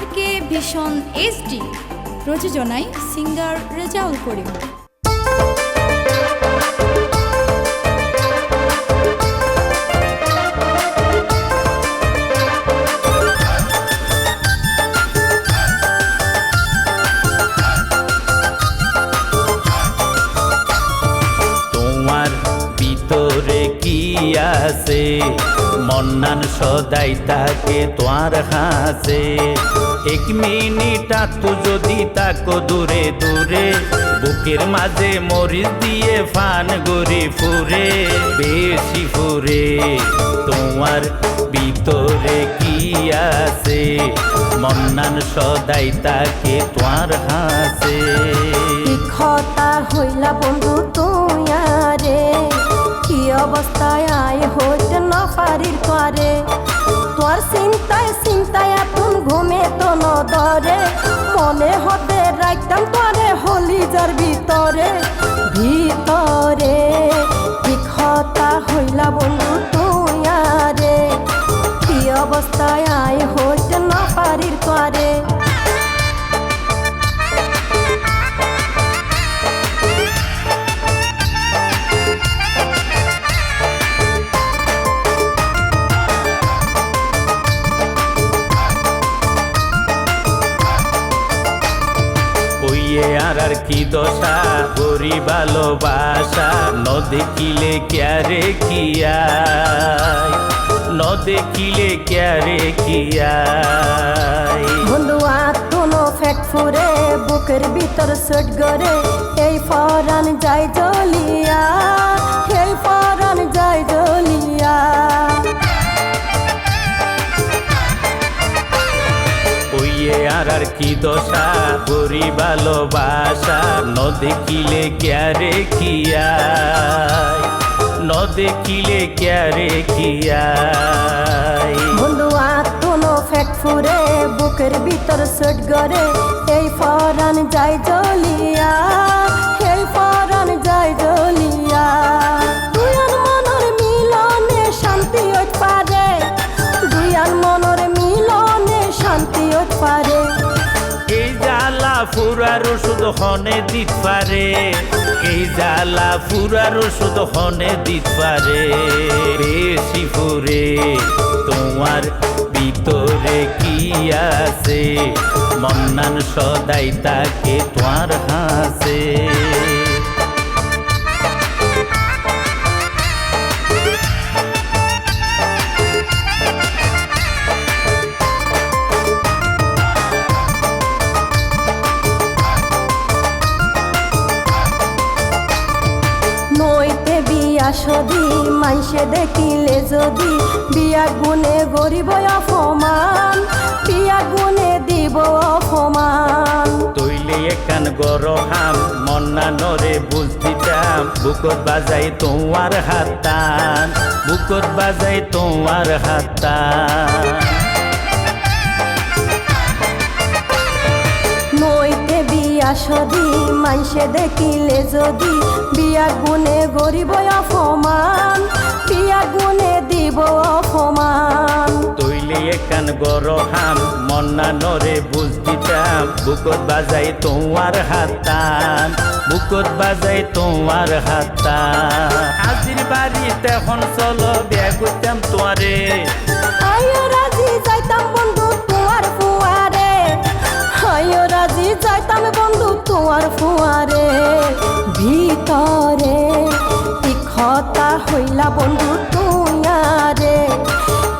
আর কে ভীষণ এইচডি প্রযোজনায় সিঙ্গার রেজাউল করিম। আছে? মন্নান সদাই তাকে তোমার হাসে। এক মিনিট তো যদি তাকো দূরে দূরে। বুকের মাঝে মরিচ দিয়ে ফান গড়ি ফুরে, বেশি ফুরে। তোমার ভিতরে কি আছে? মন্নান সদাই তাকে তোমার হাসে। খতা হইলা বন্ধু তুয়ারে কি অবস্থায় আয় হইতে না পারির পারে? তোর চিন্তায় চিন্তায় এখন ঘুমে তো নদরে মনে হতে রাখতাম পরে হলি যার ভিতরে। ভিতরে কি হইলা বন্ধু ওইয়ে আর আর কি দশা করি ভালোবাসা ন দেখিলে ক্যারে কিয়া। ন দেখিলে ক্যারে কিয়া। বন্ধু, আত্মনো ফেট ফুরে, বুকের ভিতর সেট গরে এই ফরান যাই কি দশা গরি ভালোবাসা ন দেখিলে ক্যারে কিয়া ন দেখিলে ক্যারে কিয়া বন্ধু, আত্মনো ফ্যাট ফুরে, বুকের ভিতর সট গরে ফুরার ওষুধ হনে দিত পারে। এই জ্বালা ফুরার ওষুধ হনে দিত পারে। বেশি ফুরে তোমার ভিতরে কি আছে? মন্নান সদাই তাকে তোমার হাসে। সদি মাইসে দেখিলে যদি বিয়া গুনে গরিব অপমান, বিয়া গুনে দিব অপমান। তৈলে একান গরহাম মন্না নরে বুঝতিতাম বুকত বাজাই তোমার হাতান বুকত বাজাই তোমার হাতান নইতে বিয়া সদি মাইসে দেখিলে যদি বিয়া গুনে গরিব অপমান বিয়া গুনে দিব অপমান। তৈলে একান গরহাম মন্না নরে বুঝতিতাম বুকত বাজাই তোমার হাতান বুকত বাজাই তোমার হাতান। আজির বাড়িতে এখন চলো বিয়া করতাম তোমারে আয়ো রাজি যাইতাম বন্ধু তোমার ফুয়ারে, ভিতরে তিখতা হইলা বন্ধু তুয়ারে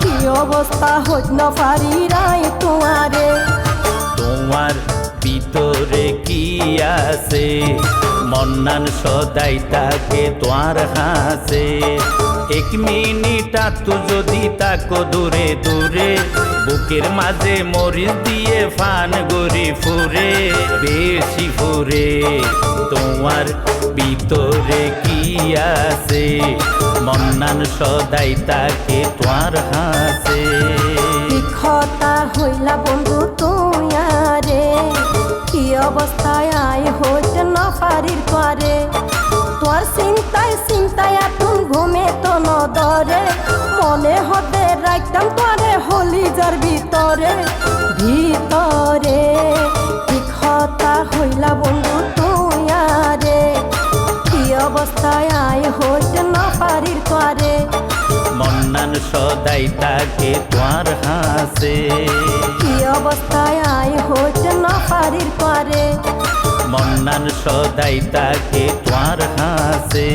কি অবস্থা হইত ন পারি রাই তোমারে? তোমার ভিতরে কি আছে? মন্নান সদাই তাকে তোমার হাসে। এক মিনিট তো যদি তাকো দূরে দূরে। বুকের মাঝে মরিচ দিয়ে ফান গড়ি ফুরে, বেশি ফুরে। তোমার ভিতরে কি আছে? মন্নান সদাই তাকে তোমার হাসে। তিখতা হইলা বন্ধু তুয়ারে কি অবস্থায় আয় হইতে না পারির পারে? তোর চিন্তায় চিন্তায় কদরে মনে হতে রাখতাম তরে হলিজার ভিতরে। ভিতরে কথা হইলা বন্ধু তুই আরে। কি অবস্থায় আয় হইতে না পারির করে মন্নান সদাই তাকে তোমার হাসে। কি অবস্থায় আয় হইতে না পারির করে মন্নান সদাই তাকে তোমার হাসে।